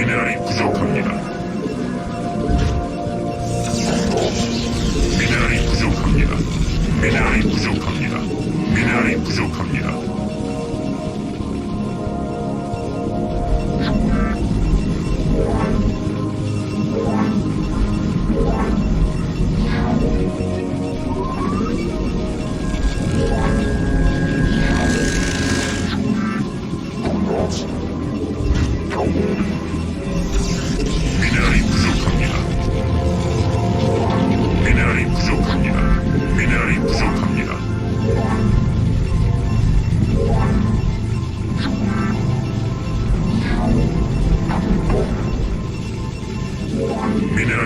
미네랄이 부족합니다.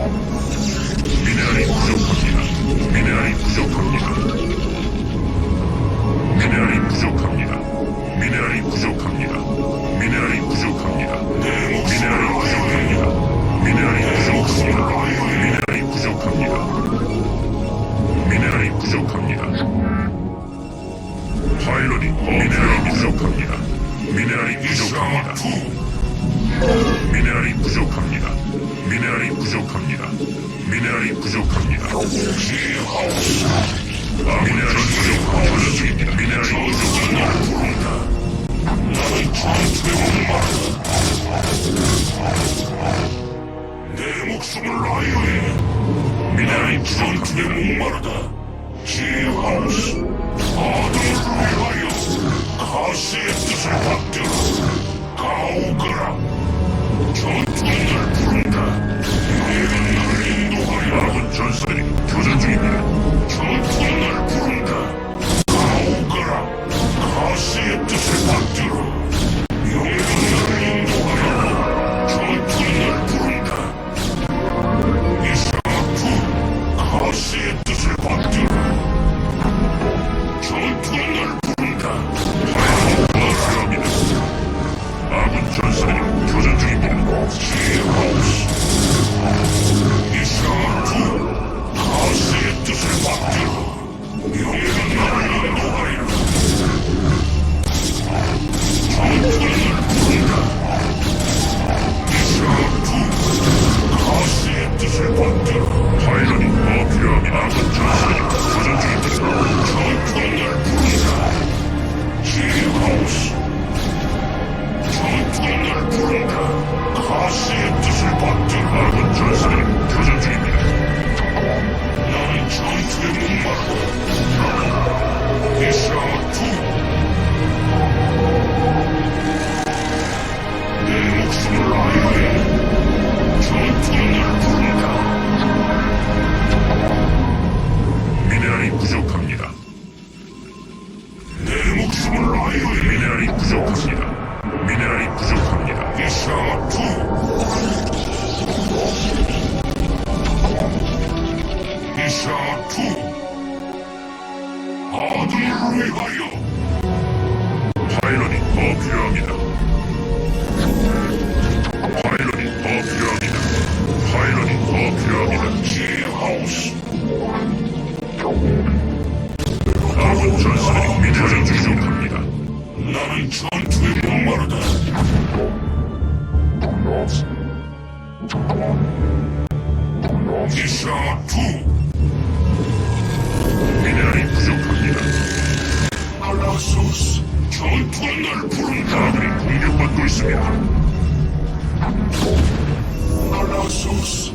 미네랄이 부족합니다. 미네랄이 부족합니다. 미네랄이 부족합니다. 미네랄이 부족합니다. 미네랄이 부족합니다. 내 미네랄이 부족합니다. 미네랄이 부족합니다. 미네랄이 부족합니다. 미네랄이 부족합니다. 파일럿이 미네랄이 부족합니다. 미네랄이 부족합니다. 투 미네랄이 부족합니다. 미네랄이 부족합니다. 미네랄이 부족합니다. 아, 미네랄이 부족합니다. 미네랄이 부족합니다. 내 목숨을 라이오에 미네랄이 전투에. 목마르다. 지하우스 아들을 위하여 가시의 뜻을 받들어 가오거라. 전 전투의 날 부른다 가시의 뜻을 받든 아군 전사를 부족합니다. 미네랄이 부족합니다. 이샤투 이샤투 아들을 위하여 파일럿이 더 필요합니다. 파일럿이 더 필요합니다. 파일럿이 더 필요합니다. 지하우스 아군 전선이 미네랄이 부족합니다. 나는 전투에 목마르다. 이샤투 미네랄이 부족합니다. 알라소스 전투는 날 부른다. 아군이 공격받고 있습니다. 알라소스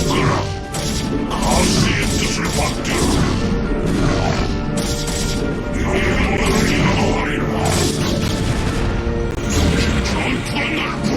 받들어라. 가수의 뜻을 받들어라. 영웅을 전투한